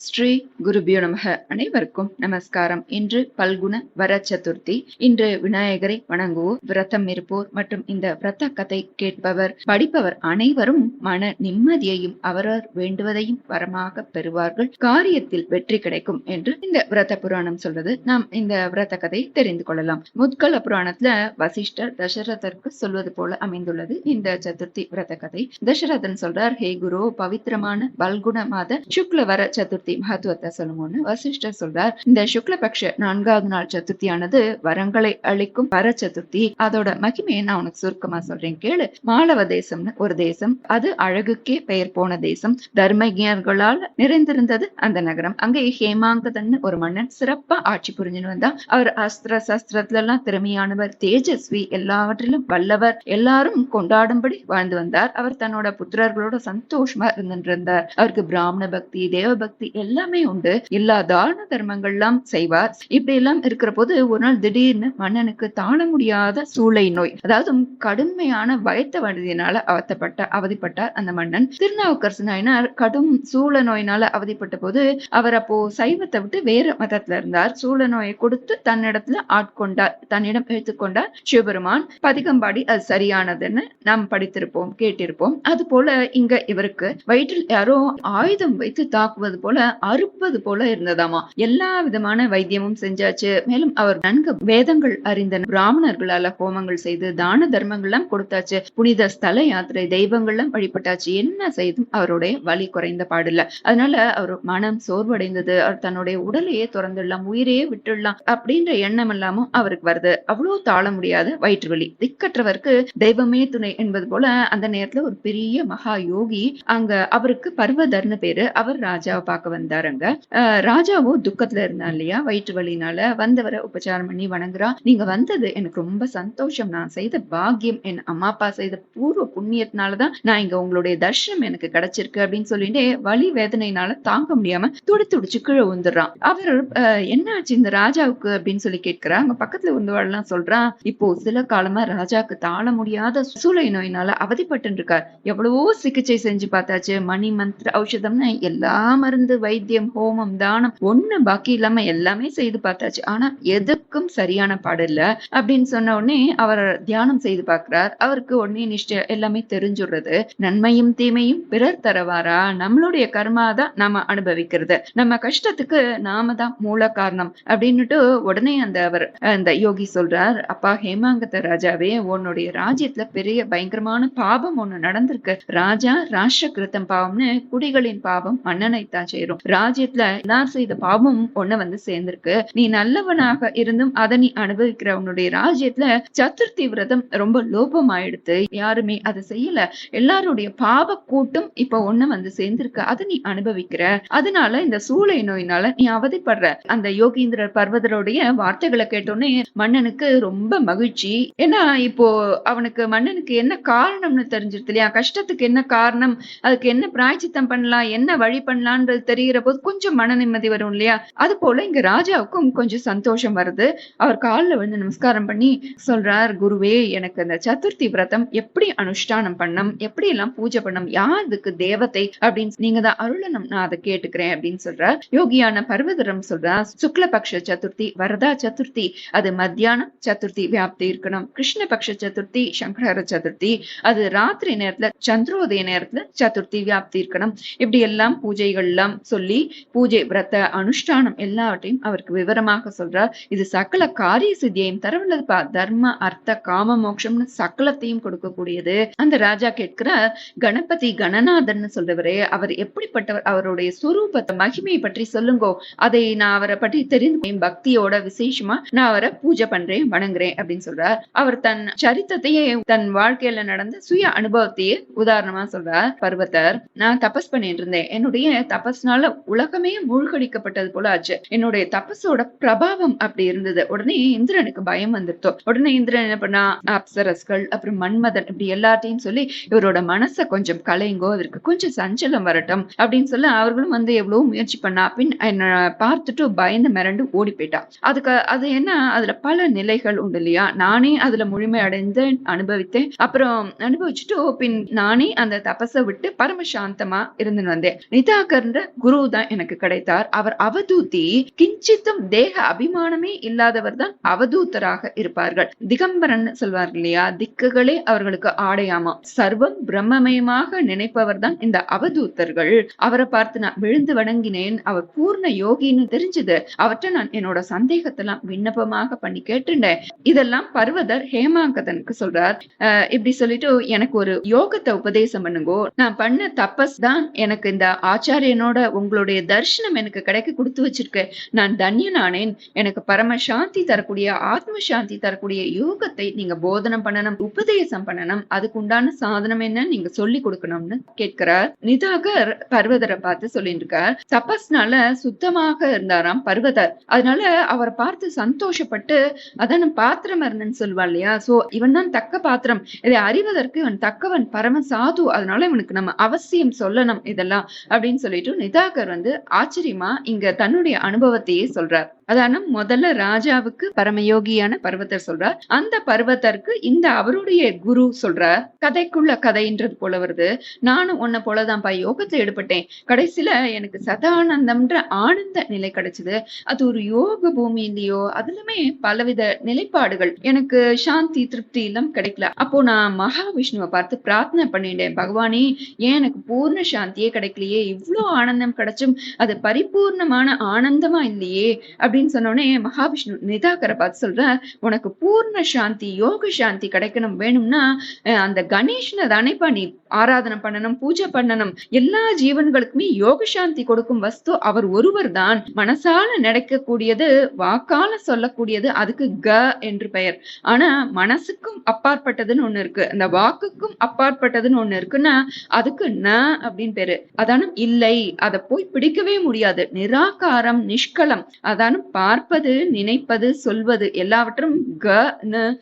ஸ்ரீ குருபியோ நமக. அனைவருக்கும் நமஸ்காரம். இன்று பல்குண வர சதுர்த்தி இன்று விநாயகரை வணங்குவோர் விரதம் இருப்போர் மற்றும் இந்த விரத கதை கேட்பவர் படிப்பவர் அனைவரும் மன நிம்மதியையும் அவரவர் வேண்டுவதையும் வரமாக பெறுவார்கள். காரியத்தில் வெற்றி கிடைக்கும் என்று இந்த விரத புராணம் சொல்வது நாம் இந்த விரத கதை தெரிந்து கொள்ளலாம். முத்கல புராணத்துல வசிஷ்டர் தசரதற்கு சொல்வது போல அமைந்துள்ளது இந்த சதுர்த்தி விரத கதை. தசரதன் சொல்றார் ஹே குரு பவித்திரமான பல்குண மாத சுக்ல வர சதுர்த்தி மகத்துவத்தை சொல்லுங்கன்னு வசிஷ்டர் சொல்றார். இந்த சுக்லபக்ஷ நான்காவது நாள் சதுர்த்தியானது வரங்களை அளிக்கும் வர சதுர்த்தி அதோட மகிமையை நான் உனக்கு சுருக்கமா சொல்றேன். கேளு. மாளவ தேசம்னு ஒரு தேசம். அது அழகுக்கே பெயர் போன தேசம். தர்மஜர்களால் நிறைந்திருந்தது அந்த நகரம். அங்கே ஹேமாங்கதன் ஒரு மன்னன் சிறப்பா ஆட்சி புரிஞ்சுன்னு வந்தா அவர் அஸ்திர சஸ்திரத்துல எல்லாம் திறமையானவர் தேஜஸ்வி எல்லாவற்றிலும் வல்லவர். எல்லாரும் கொண்டாடும்படி வாழ்ந்து வந்தார். அவர் தன்னோட புத்திரர்களோட சந்தோஷமா இருந்திருந்தார் அவருக்கு பிராமண பக்தி தேவ பக்தி எல்லாமே உண்டு. எல்லா தான தர்மங்கள்லாம் செய்வார். இப்படி எல்லாம் இருக்கிற போது ஒரு நாள் திடீர்னு மன்னனுக்கு தாழ முடியாத சூளை நோய் அதாவது கடுமையான பயத்த வண்டியினால அவத்தப்பட்ட அவதிப்பட்டார் அந்த மன்னன். திருநாவுக்கரசு நாயனார் கடும் சூழ நோயினால அவதிப்பட்ட போது அவர் அப்போ சைவத்தை விட்டு வேற மதத்துல இருந்தார். சூழ நோயை கொடுத்து தன்னிடத்துல ஆட்கொண்டார் தன்னிடம் எடுத்துக்கொண்டார் சிவபெருமான் பதிகம்பாடி அது சரியானதுன்னு நாம் படித்திருப்போம் கேட்டிருப்போம். அது போல இங்க இவருக்கு வயிற்றில் யாரோ ஆயுதம் வைத்து தாக்குவது போல அறுப்பது போல இருந்ததாமா. எல்லா விதமான வைத்தியமும் செஞ்சாச்சு. மேலும் அவர் நன்கு வேதங்கள் அறிந்த பிராமணர்களால ஹோமங்கள் செய்து தான தர்மங்கள்லாம் கொடுத்தாச்சு. புனித ஸ்தல யாத்திரை தெய்வங்கள்லாம் வழிபட்டாச்சு. என்ன செய்தும் அவருடைய வலி குறைந்த பாடில்ல. அதனால அவர் மனம் சோர்வடைந்தது. அவர் தன்னுடைய உடலையே திறந்துடலாம் உயிரையே விட்டுடலாம் அப்படின்ற எண்ணம் எல்லாமும் அவருக்கு வருது. அவ்வளவு தாழ முடியாத வயிற்று வலி. திக்கற்றவருக்கு தெய்வமே துணை என்பது போல அந்த நேரத்துல ஒரு பெரிய மகா யோகி அங்க அவருக்கு பர்வதர்னு பேரு. அவர் ராஜாவை பார்க்க வந்தாருங்க. ராஜாவும் துக்கத்துல இருந்தா இல்லையா? வயிற்று வலினால வந்தவரை உபச்சாரம் பண்ணி வணங்குறா. நீங்க வந்தது எனக்கு ரொம்ப சந்தோஷம். நான் செய்த பாக்கியம் என் அம்மா அப்பா செய்த பூர்வ புண்ணியத்தினாலதான் நான் இங்க உங்களுடைய தர்ஷனம் எனக்கு கிடைச்சிருக்கு அப்படின்னு சொல்லிட்டு வலி வேதனையினால தாங்க முடியாம துடி துடிச்சு கீழே வந்துடுறான் அவர் என்ன ஆச்சு இந்த ராஜாவுக்கு? அப்படின்னு சொல்லி கேட்கிறா அங்க பக்கத்துல இருந்தவாள்லாம் சொல்றான் இப்போ சில காலமா ராஜாக்கு தாழ முடியாத சூளை நோயினால அவதிப்பட்டு இருக்கார். எவ்வளவோ சிகிச்சை செஞ்சு பார்த்தாச்சு. மணி மந்திர ஔஷதம்னு எல்லா மருந்து வைத்தியம் ஹோமம் தானம் ஒண்ணு பாக்கி இல்லாம எல்லாமே செய்து பார்த்தாச்சு. ஆனா எது எதுக்கும் சரியான பாடு இல்ல அப்படின்னு சொன்ன உடனே அவர் தியானம் செய்து பார்க்கிறார். அவருக்கு உடனே நிஷ்ட எல்லாமே தெரிஞ்சுடுறது. நன்மையும் தீமையும் பிறர் தரவாரா? நம்மளுடைய கர்மா தான் நாம அனுபவிக்கிறது. நம்ம கஷ்டத்துக்கு நாம தான் மூல காரணம் அப்படின்னுட்டு உடனே அந்த அவர் அந்த யோகி சொல்றார் அப்பா ஹேமாங்கத ராஜாவே உன்னுடைய ராஜ்யத்துல பெரிய பயங்கரமான பாபம் ஒண்ணு நடந்திருக்கு. ராஜா ராஷ்டிர கிருத்தம் பாவம்னு குடிகளின் பாவம் மன்னனை தான் சேரும் ராஜ்யத்துல எல்லார் செய்த பாவம் ஒண்ணு வந்து சேர்ந்திருக்கு. நீ நல்லவனாக இருந்தும் அதனை நீ அனுபவிக்கிற ராஜ்யத்துல சதுர்த்தி விரதம் ரொம்ப லோபம் ஆயிடுத்து யாருமே அதை செய்யல. எல்லாருடைய பாவ கூட்டம் இப்ப ஒண்ணு வந்து சேர்ந்திருக்கு. அதை நீ அனுபவிக்கிற. அதனால இந்த சூளை நோயினால நீ அவதிப்படுற. அந்த யோகீந்திரர் பர்வதருடைய வார்த்தைகளை கேட்டோன்னே மன்னனுக்கு ரொம்ப மகிழ்ச்சி. ஏன்னா இப்போ அவனுக்கு மன்னனுக்கு என்ன காரணம்னு தெரிஞ்சிருது இல்லையா? கஷ்டத்துக்கு என்ன காரணம்? அதுக்கு என்ன பிராய்ச்சித்தம் பண்ணலாம்? என்ன வழி பண்ணலான்றது தெரிகிற போது கொஞ்சம் மன நிம்மதி வரும் இல்லையா? அது போல இங்க ராஜாவுக்கும் கொஞ்சம் சந்தோஷம் வருது. போது அவர் காலில் விழுந்து நமஸ்காரம் பண்ணி சொல்றார் குருவே எனக்கு அந்த சதுர்த்தி விரதம் எப்படி அனுஷ்டானம் பண்ணம்? எப்படி எல்லாம் பூஜை பண்ணம்? யாருக்கு இதுக்கு தேவதை? அப்படின்னு நீங்க தான் அருளணும் நான் அதை கேட்டுக்கிறேன் அப்படின்னு சொல்றார். யோகியான பர்வதரம் சொல்றா சுக்லபக்ஷ சதுர்த்தி வரதா சதுர்த்தி அது மத்தியானம் சதுர்த்தி வியாப்தி இருக்கணும். கிருஷ்ணபக்ஷ சதுர்த்தி சங்கர சதுர்த்தி அது ராத்திரி நேரத்துல சந்திரோதய நேரத்துல சதுர்த்தி வியாப்தி இருக்கணும். இப்படி எல்லாம் பூஜைகள் எல்லாம் சொல்லி பூஜை விரத அனுஷ்டானம் எல்லாவற்றையும் அவருக்கு விவரமாக சொல்றார். இது சகல காரிய சித்தியையும் தரவுள்ளதுப்பா தர்ம அர்த்த காம மோட்சம்னு சகலத்தையும் கொடுக்கக்கூடியது. அந்த ராஜா கேட்கிறார் கணபதி கணநாதன் சொல்றவரே அவர் எப்படிப்பட்டவர்? அவருடைய சுரூபத்தை மகிமையை பற்றி சொல்லுங்கோ. அதை நான் அவரை பற்றி தெரிந்து பக்தியோட விசேஷமா நான் அவரை பூஜை பண்றேன் வணங்குறேன் அப்படின்னு சொல்றார். அவர் தன் சரித்தத்தையே தன் வாழ்க்கையில நடந்த சுய அனுபவத்தையே உதாரணமா சொல்றார். பர்வத்தர் நான் தபஸ் பண்ணிட்டு இருந்தேன். என்னுடைய தபஸ்னால உலகமே மூழ்கடிக்கப்பட்டது போல ஆச்சு. என்னுடைய தபஸோட பிரபாவம் அப்படி இருந்தது. இருந்தது. உடனே இந்திரனுக்கு பயம் வந்துருத்தோ. உடனே இந்திரன் என்ன பண்ணா அப்சரஸ்கள் அப்புறம் மன்மதன் இப்படி எல்லாத்தையும் சொல்லி இவரோட மனசை கொஞ்சம் கலைங்கோ அதற்கு கொஞ்சம் சஞ்சலம் வரட்டும் அப்படின்னு சொல்லி அவர்களும் வந்து எவ்வளவு முயற்சி பண்ணா. பின் என்ன பார்த்துட்டு பயந்து மிரண்டு ஓடி போயிட்டா. அதுக்கு அது என்ன அதுல பல நிலைகள் உண்டு இல்லையா? நானே அதுல முழுமை அடைந்து அனுபவித்தேன். அப்புறம் அனுபவிச்சுட்டு பின் நானே அந்த தபஸை விட்டு பரமசாந்தமா இருந்து வந்தேன். நிதாகர்ன்ற குரு தான் எனக்கு கிடைத்தார். அவர் அவதூதி கிஞ்சித்தும் தேக அபிமானமே இல்லை இல்லாதவர் தான் அவதூத்தராக இருப்பார்கள். திகம்பரன் சொல்வார்கள் இல்லையா? திக்குகளே அவர்களுக்கு ஆடையாமா. சர்வம் பிரம்மமயமாக நினைப்பவர் தான் இந்த அவதூத்தர்கள். அவரை பார்த்து நான் விழுந்து வணங்கினேன். அவர் பூர்ண யோகின்னு தெரிஞ்சது. அவற்றை நான் என்னோட சந்தேகத்தெல்லாம் விண்ணப்பமாக பண்ணி கேட்டுட்டேன் இதெல்லாம் பர்வதர் ஹேமாங்கதனுக்கு சொல்றார். இப்படி சொல்லிட்டு எனக்கு ஒரு யோகத்தை உபதேசம் பண்ணுங்கோ. நான் பண்ண தபஸ் தான் எனக்கு இந்த ஆச்சாரியனோட உங்களுடைய தரிசனம் எனக்கு கிடைக்க கொடுத்து வச்சிருக்க. நான் தன்யனானேன். எனக்கு பரம சாந்தி தரக்கூடிய ஆத்ம சாந்தி தரக்கூடிய யோகத்தை நீங்க போதனம் பண்ணணும் உபதேசம் பண்ணணும். அதுக்கு உண்டான சாதனம் என்ன? நீங்க சொல்லி கொடுக்கணும்னு கேட்கிறார். நிதாகர் பர்வதரை பார்த்து சொல்லிட்டு இருக்கார் தபஸ்னால சுத்தமாக இருந்தாராம் பர்வதர். அதனால அவரை பார்த்து சந்தோஷப்பட்டு அதான் பாத்திரம் பாத்திரமர்னன் சொல்வா இல்லையா? சோ இவன் தான் தக்க பாத்திரம். இதை அறிவதற்கு இவன் தக்கவன் பரம சாது. அதனால இவனுக்கு நம்ம அவசியம் சொல்லணும் இதெல்லாம் அப்படின்னு சொல்லிட்டு நிதாகர் வந்து ஆச்சரியமா இங்க தன்னுடைய அனுபவத்தையே சொல்றார். அதான முதல்ல ராஜாவுக்கு பரமயோகியான பர்வத்தர் சொல்றார். அந்த பர்வத்தருக்கு இந்த அவருடைய குரு சொல்றார். கதைக்குள்ள கதைன்றது போல வருது. நானும் உன்னை போலதான்ப்பா யோகத்தை எடுப்பட்டேன் கடைசியில எனக்கு சதானந்தம்ன்ற ஆனந்த நிலை கிடைச்சது. அது ஒரு யோக பூமி இல்லையோ? அதுலுமே பலவித நிலைப்பாடுகள். எனக்கு சாந்தி திருப்தி எல்லாம் கிடைக்கல. அப்போ நான் மகாவிஷ்ணுவை பார்த்து பிரார்த்தனை பண்ணிட்டேன். பகவானே ஏன் எனக்கு பூர்ண சாந்தியே கிடைக்கலையே? இவ்ளோ ஆனந்தம் கிடைச்சும் அது பரிபூர்ணமான ஆனந்தமா இல்லையே? அப்படின்னு சொன்னோடனே மகாவிஷ்ணு நிதாகரை பார்த்து சொல்ற உனக்கு பூர்ண சாந்தி யோக சாந்தி கிடைக்கணும் வேணும்னா அந்த கணேஷனை தானேப்பா நீ ஆராதனை பண்ணணும் பூஜை பண்ணணும். எல்லா ஜீவன்களுக்குமே யோக சாந்தி கொடுக்கும் வஸ்து அவர் ஒருவர் தான். மனசால நடக்கக்கூடியது வாக்கால சொல்லக்கூடியது அதுக்கு க என்று பெயர். ஆனா மனசுக்கும் அப்பாற்பட்டதுன்னு ஒண்ணு இருக்கு. அந்த வாக்குக்கும் அப்பாற்பட்டதுன்னு ஒண்ணு இருக்குன்னா அதுக்கு ந அப்படின்னு பேரு. அதானும் இல்லை. அதை போய் பிடிக்கவே முடியாது. நிராகாரம் நிஷ்கலம். அதானும் பார்ப்பது நினைப்பது சொல்வது எல்லாவற்றும் க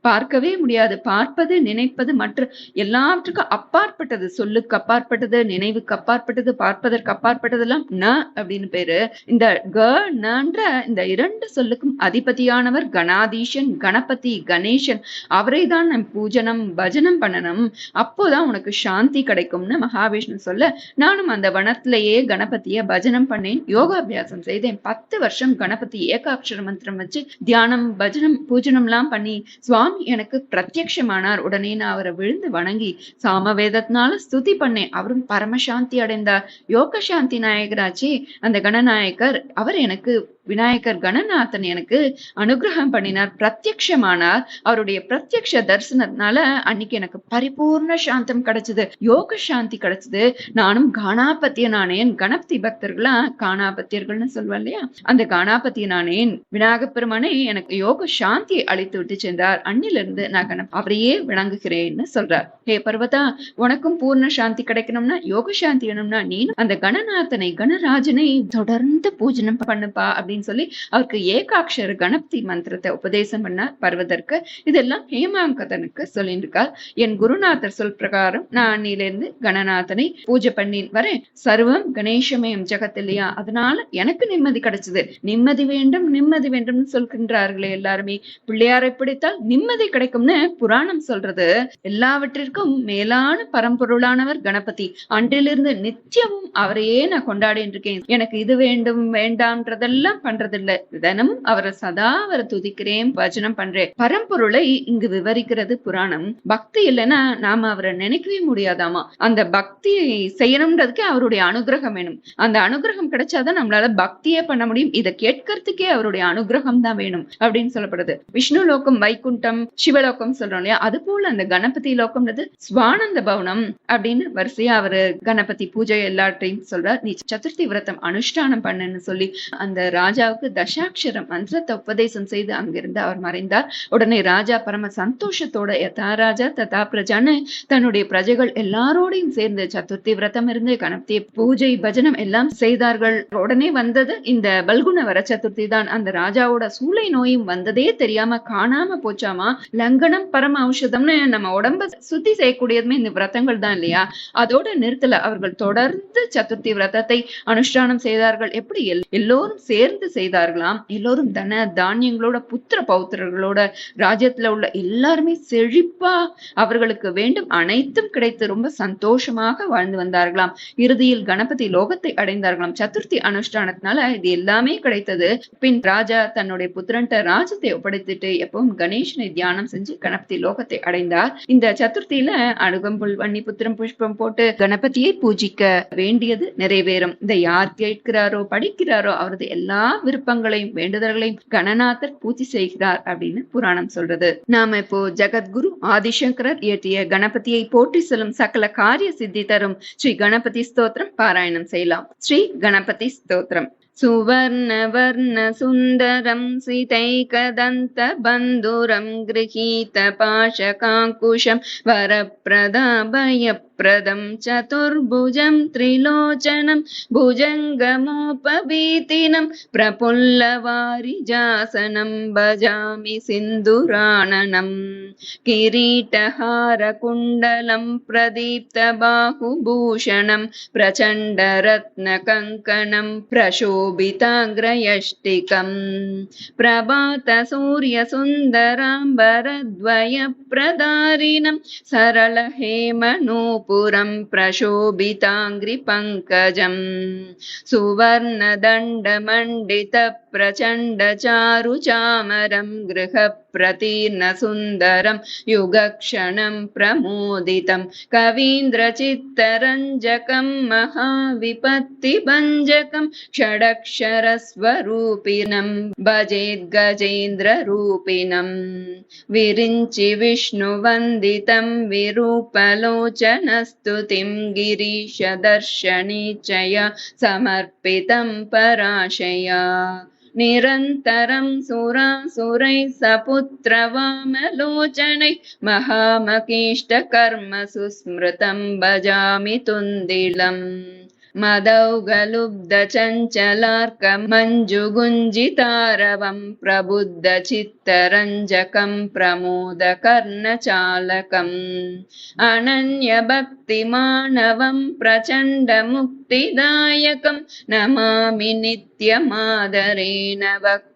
பார்க்கவே முடியாது. பார்ப்பது நினைப்பது மற்ற எல்லாவற்றுக்கும் அப்பாற்பட்டது. சொல்லுக்கு அப்பாற்பட்டது நினைவுக்கு அப்பாற்பட்டது பார்ப்பதற்கு அப்பாற்பட்டதெல்லாம் ந அப்படின்னு பேரு. இந்த க நன்ற இந்த இரண்டு சொல்லுக்கும் அதிபதியானவர் கணாதீஷன் கணபதி கணேசன். அவரை தான் நம் பூஜனம் பஜனம் பண்ணணும். அப்போதான் உனக்கு சாந்தி கிடைக்கும்னு மகாவிஷ்ணு சொல்ல நானும் அந்த வனத்திலேயே கணபதியை பஜனம் பண்ணேன் யோகாபியாசம் செய்தேன். பத்து வருஷம் கணபதி ஏகாட்சர மந்திரம் வச்சு தியானம் பஜனம் பூஜனம் எல்லாம் பண்ணி சுவாமி எனக்கு பிரத்யக்ஷமானார். உடனே நான் அவரை விழுந்து வணங்கி சாமவேதத்தினால ஸ்துதி பண்ணேன். அவரும் பரமசாந்தி அடைந்தார். யோக சாந்தி நாயகராச்சே அந்த கணநாயகர் அவர் எனக்கு விநாயகர் கணநாதன் எனக்கு அனுகிரகம் பண்ணினார் பிரத்யக்ஷமானார் அவருடைய பிரத்யக்ஷ தரிசனத்தினால அன்னைக்கு எனக்கு பரிபூர்ண சாந்தம் கிடைச்சது யோக சாந்தி கிடைச்சது. நானும் காணாபத்தியனானேன் கணபதி பக்தர்களா காணாபத்தியர்கள்னு சொல்லுவேன் இல்லையா? அந்த காணாபத்தியனானேன் விநாயக பெருமானே எனக்கு யோக சாந்தியை அழைத்து விட்டு சென்றார். அன்னிலிருந்து நான் கணப் அவரையே விளங்குகிறேன்னு சொல்றார். ஹே பர்வதா உனக்கும் பூர்ண சாந்தி கிடைக்கணும்னா யோக சாந்தி வேணும்னா நீனும் அந்த கணநாதனை கணராஜனை தொடர்ந்து பூஜனம் பண்ணுப்பா அப்படின்னு அப்படின்னு சொல்லி அவருக்கு ஏகாட்சர கணபதி மந்திரத்தை உபதேசம் பண்ணார் பர்வதற்கு இதெல்லாம் ஹேமாங்கதனுக்கு சொல்லியிருக்கார். என் குருநாதர் சொல் பிரகாரம் நான் அன்னிலிருந்து கணநாதனை பூஜை பண்ணி வரேன். சர்வம் கணேசமயம் ஜெகத் இல்லையா அதனால எனக்கு நிம்மதி கிடைச்சது. நிம்மதி வேண்டும் நிம்மதி வேண்டும்னு சொல்கின்றார்களே எல்லாருமே. பிள்ளையாரை பிடித்தால் நிம்மதி கிடைக்கும்னு புராணம் சொல்றது. எல்லாவற்றிற்கும் மேலான பரம்பொருளானவர் கணபதி. அன்றிலிருந்து நித்தியமும் அவரையே நான் கொண்டாடி இருக்கேன் எனக்கு இது வேண்டும் வேண்டாம்ன்றதெல்லாம் பண்றது இல்ல தினமும் அவரை சதா அவரை துதிக்கிறேன் பஜனம் பண்றேன். பரம்பொருளை இங்கு விவரிக்கிறது புராணம். பக்தி இல்லைன்னா நாம அவரை நினைக்கவே முடியாதாமா? அந்த பக்தி செய்யணும்ன்றதுக்கே அவருடைய அனுகிரகம் வேணும். அந்த அனுகிரகம் கிடைச்சாதான் நம்மளால பக்தியே பண்ண முடியும். இதை கேட்கறதுக்கே அவருடைய அனுகிரகம் தான் வேணும் அப்படின்னு சொல்லப்படுது. விஷ்ணு லோகம் வைகுண்டம் சிவலோகம் சொல்றோம் இல்லையா? அது போல அந்த கணபதி லோகம்ன்றது சுவானந்த பவனம் அப்படின்னு வரிசையா அவரு கணபதி பூஜை எல்லாத்தையும் சொல்றார். நீ சதுர்த்தி விரதம் அனுஷ்டானம் பண்ணுன்னு சொல்லி அந்த ராஜாவுக்கு தசாட்சரம் மந்திரத்தை உபதேசம் செய்து அங்கிருந்து அவர் மறைந்தார். உடனே ராஜா பரம சந்தோஷத்தோட யதா ராஜா ததா பிரஜான்னு தன்னுடைய பிரஜைகள் எல்லாரோடையும் சேர்ந்து சதுர்த்தி விரதம் இருந்து கணபதி பூஜை பஜனம் எல்லாம் செய்தார்கள். உடனே வந்தது இந்த பல்குண வர சதுர்த்தி தான். அந்த ராஜாவோட சூளை நோயும் வந்ததே தெரியாம காணாம போச்சாமா? லங்கனம் பரம ஔஷதம்னு நம்ம உடம்ப சுத்தி செய்யக்கூடியதுமே இந்த விரதங்கள் தான் இல்லையா? அதோட நிறுத்தல அவர்கள் தொடர்ந்து சதுர்த்தி விரதத்தை அனுஷ்டானம் செய்தார்கள். எப்படி எல்லோரும் சேர்ந்து சேர்ந்து செய்தார்களாம். எல்லோரும் தன தானியங்களோட புத்திர பௌத்திரர்களோட ராஜ்யத்துல உள்ள எல்லாருமே செழிப்பா அவர்களுக்கு வேண்டும். அனைத்தும் கிடைத்து ரொம்ப சந்தோஷமாக வாழ்ந்து வந்தார்களாம். இறுதியில் கணபதி லோகத்தை அடைந்தார்களாம். சதுர்த்தி அனுஷ்டானத்தினால இது எல்லாமே கிடைத்தது. பின் ராஜா தன்னுடைய புத்திரன்ட்ட ராஜ்யத்தை ஒப்படைத்துட்டு எப்பவும் கணேசனை தியானம் செஞ்சு கணபதி லோகத்தை அடைந்தார். இந்த சதுர்த்தியில அணுகம்புல் வன்னி புத்திரம் புஷ்பம் போட்டு கணபதியை பூஜிக்க வேண்டியது நிறைவேறும். இந்த யார் கேட்கிறாரோ படிக்கிறாரோ அவரது எல்லா விருப்பங்களையும் வேண்டுதல்களையும் கணநாதர் பூஜை செய்கிறார் அப்படின்னு புராணம் சொல்றது நாம இப்போ ஜெகத்குரு ஆதிசங்கரர் இயற்றிய கணபதியை போற்றி செல்லும் சகல காரிய சித்தி தரும் ஸ்ரீ கணபதி ஸ்தோத்திரம் பாராயணம் செய்யலாம் ஸ்ரீ கணபதி ஸ்தோத்திரம் सुवर्णवर्ण सुन्दरं सितैकदन्तबन्धुरं गृहीतपाशकाङ्कुशं वरप्रदाभयप्रदं चतुर्भुजं त्रिलोचनं भुजङ्गमोपवीतिनं प्रफुल्लवारिजासनं भजामि सिन्दुराणनम् किरीटहारकुण्डलं प्रदीप्तबाहुभूषणं प्रचण्डरत्नकङ्कणं प्रशोभिताग्रयष्टिकम् प्रभातसूर्यसुन्दराम्बरद्वयप्रदारिणं सरलहेमनूपुरं प्रशोभिताङ्घ्रिपङ्कजम् सुवर्णदण्डमण्डितप्रचण्डचारुचामरं गृहप्रतीर्णसुन्दरं युगक्षणं प्रमोदितं कवीन्द्रचित्तरञ्जकं महाविपत्तिभञ्जकं षडक्षरस्वरूपिणं भजेद्गजेन्द्ररूपिणम् विरिञ्चि विष्णुवन्दितं विरूपलोचनस्तुतिं गिरीशदर्शनीचया समर्पितं पराशया निरन्तरं सुरासुरैः सपुत्रवामलोचनैः महामकीष्टकर्मसु स्मृतं भजामि तुन्दिलम् मदौगलुब्धचञ्चलार्कमञ्जुगुञ्जितारवं प्रबुद्धचित्तरञ्जकं प्रमोदकर्णचालकम् अनन्यभक्तिमानवं प्रचण्डमुक्तिदायकं नमामि नित्यमादरेण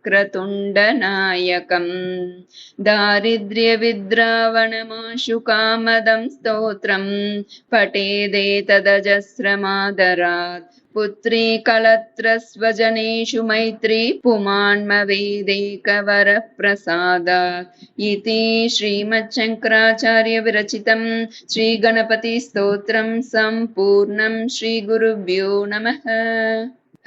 वक्रतुण्डनायकम् दारिद्र्यविद्रावणमाशु कामदं स्तोत्रम्। पठेदेतदजस्रमादरात् पुत्री कलत्रस्वजनेषु मैत्री पुमान्मवेदेकवरप्रसादात्। इति श्रीमच्छङ्कराचार्यविरचितं श्रीगणपतिस्तोत्रं सम्पूर्णं श्रीगुरुभ्यो नमः।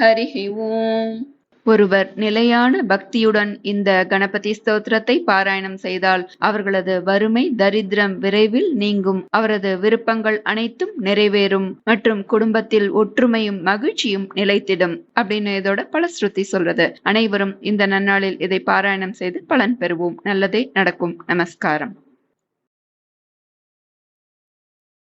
हरिः ओम् ஒருவர் நிலையான பக்தியுடன் இந்த கணபதி ஸ்தோத்திரத்தை பாராயணம் செய்தால் அவர்களது வறுமை தரித்திரம் விரைவில் நீங்கும். அவரது விருப்பங்கள் அனைத்தும் நிறைவேறும் மற்றும் குடும்பத்தில் ஒற்றுமையும் மகிழ்ச்சியும் நிலைத்திடும் அப்படின்னு இதோட பலஸ்ருதி சொல்றது. அனைவரும் இந்த நன்னாளில் இதை பாராயணம் செய்து பலன் பெறுவோம். நல்லதே நடக்கும். நமஸ்காரம்.